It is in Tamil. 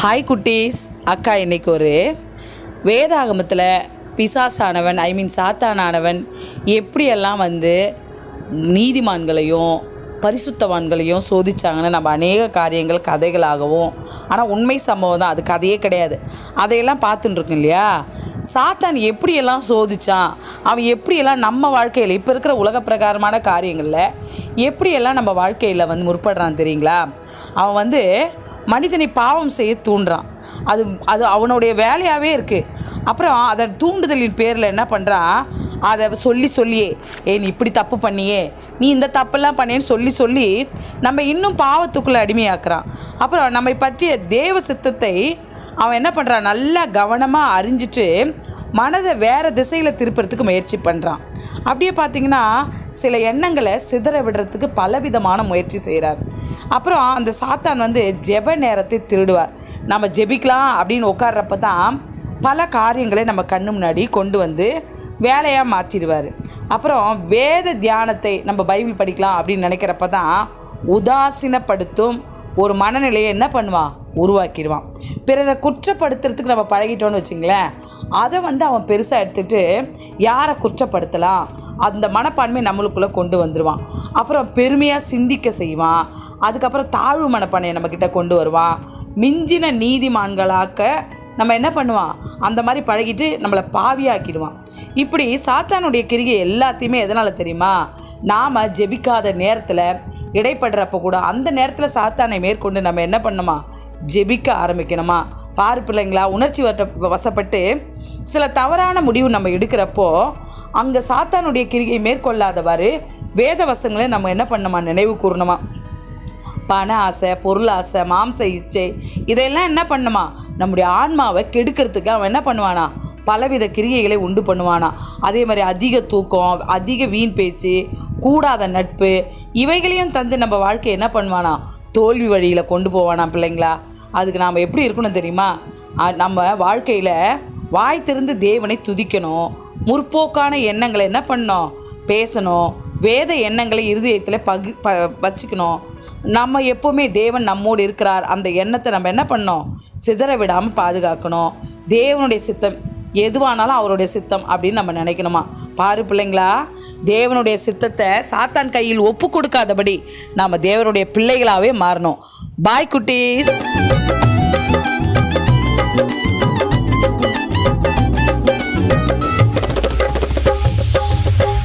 ஹாய் குட்டீஸ். அக்கா இன்னைக்கு ஒரு வேதாகமத்தில் பிசாசானவன் ஐ மீன் சாத்தானானவன் எப்படியெல்லாம் வந்து நீதிமான்களையும் பரிசுத்தவான்களையும் சோதிச்சாங்கன்னு நம்ம அநேக காரியங்கள் கதைகளாகவும் ஆனால் உண்மை சம்பவம் தான் அது கதையே கிடையாது. அதையெல்லாம் பார்த்துட்டுருக்கோம் இல்லையா? சாத்தான் எப்படியெல்லாம் சோதிச்சான்? அவன் எப்படியெல்லாம் நம்ம வாழ்க்கையில் இப்போ இருக்கிற உலக பிரகாரமான காரியங்களில் எப்படியெல்லாம் நம்ம வாழ்க்கையில் வந்து முற்படுறான் தெரியுங்களா? அவன் வந்து மனிதனை பாவம் செய்ய தூண்டுறான். அது அது அவனுடைய வேலையாகவே இருக்குது அப்புறம் அதை தூண்டுதலின் பேரில் என்ன பண்ணுறான் அதை சொல்லி சொல்லியே ஏ நீ இப்படி தப்பு பண்ணியே. நீ இந்த தப்பெல்லாம் பண்ணியேன்னு சொல்லி சொல்லி நம்ம இன்னும் பாவத்துக்குள்ளே அடிமையாக்குறான். அப்புறம் நம்மை பற்றிய தேவ சித்தத்தை அவன் என்ன பண்ணுறான் நல்லா கவனமாக அறிஞ்சிட்டு மனதை வேறு திசையில் திருப்புறதுக்கு முயற்சி பண்ணுறான் அப்படியே பார்த்தீங்கன்னா சில எண்ணங்களை சிதற விடுறதுக்கு பலவிதமான முயற்சி செய்கிறார் அப்புறம் அந்த சாத்தான் வந்து ஜெப நேரத்தை திருடுவார். நம்ம ஜெபிக்கலாம் அப்படின்னு உட்கார்றப்ப தான் பல காரியங்களை நம்ம கண்ணு முன்னாடி கொண்டு வந்து வேலையாக மாற்றிடுவார் அப்புறம் வேத தியானத்தை நம்ம பைபிள் படிக்கலாம் அப்படின்னு நினைக்கிறப்ப தான் உதாசீனப்படுத்தும் ஒரு மனநிலையை என்ன பண்ணுவான்? உருவாக்கிடுவான். பிறரை குற்றப்படுத்துறதுக்கு நம்ம பழகிட்டோன்னு வச்சுங்களேன் அதை வந்து அவன் பெருசாக எடுத்துகிட்டு யாரை குற்றப்படுத்தலாம்? அந்த மனப்பான்மை நம்மளுக்குள்ளே கொண்டு வந்துடுவான் அப்புறம் பெருமையாக சிந்திக்க செய்வான். அதுக்கப்புறம் தாழ்வு மனப்பான்மையை நம்மக்கிட்ட கொண்டு வருவான். மிஞ்சின நீதிமான்களாக்க நம்ம என்ன பண்ணுவான்? அந்த மாதிரி பழகிட்டு நம்மளை பாவியாக்கிடுவான். இப்படி சாத்தானுடைய கிரிகை எல்லாத்தையுமே எதனால் தெரியுமா? நாம் ஜெபிக்காத நேரத்தில் இடைப்படுறப்ப கூட அந்த நேரத்தில் சாத்தானை மேற்கொண்டு நம்ம என்ன பண்ணணுமா ஜெபிக்க ஆரம்பிக்கணுமா? பாரு பிள்ளைங்களா உணர்ச்சி வட்ட வசப்பட்டு சில தவறான முடிவு நம்ம எடுக்கிறப்போ அங்கே சாத்தானுடைய கிரிகை மேற்கொள்ளாதவாறு வேத வசங்களை நம்ம என்ன பண்ணணுமா? நினைவு கூறணுமா? பண ஆசை பொருள் ஆசை மாம்ச இச்சை இதையெல்லாம் என்ன பண்ணுமா? நம்முடைய ஆன்மாவை கெடுக்கிறதுக்கு அவன் என்ன பண்ணுவானா? பலவித கிரியைகளை உண்டு பண்ணுவானா? அதே மாதிரி அதிக தூக்கம் அதிக வீண் பேச்சு கூடாத நட்பு இவைகளையும் தந்து நம்ம வாழ்க்கையை என்ன பண்ணுவானா? தோல்வி வழியில் கொண்டு போவானா பிள்ளைங்களா? அதுக்கு நாம் எப்படி இருக்கணும் தெரியுமா? நம்ம வாழ்க்கையில் வாய் திறந்து தேவனை துதிக்கணும். முற்போக்கான எண்ணங்களை என்ன பண்ணோம் பேசணும். வேத எண்ணங்களை இருதயத்தில் பகு ப வச்சுக்கணும். நம்ம எப்போவுமே தேவன் நம்மோடு இருக்கிறார். அந்த எண்ணத்தை நம்ம என்ன பண்ணோம் சிதற விடாமல் பாதுகாக்கணும். தேவனுடைய சித்தம் எதுவானாலும் அவருடைய சித்தம் அப்படின்னு நம்ம நினைக்கணுமா? பாரு பிள்ளைங்களா தேவனுடைய சித்தத்தை சாத்தான் கையில் ஒப்பு கொடுக்காதபடி நாம் தேவனுடைய பிள்ளைகளாகவே மாறணும். பாய் குட்டீஸ்.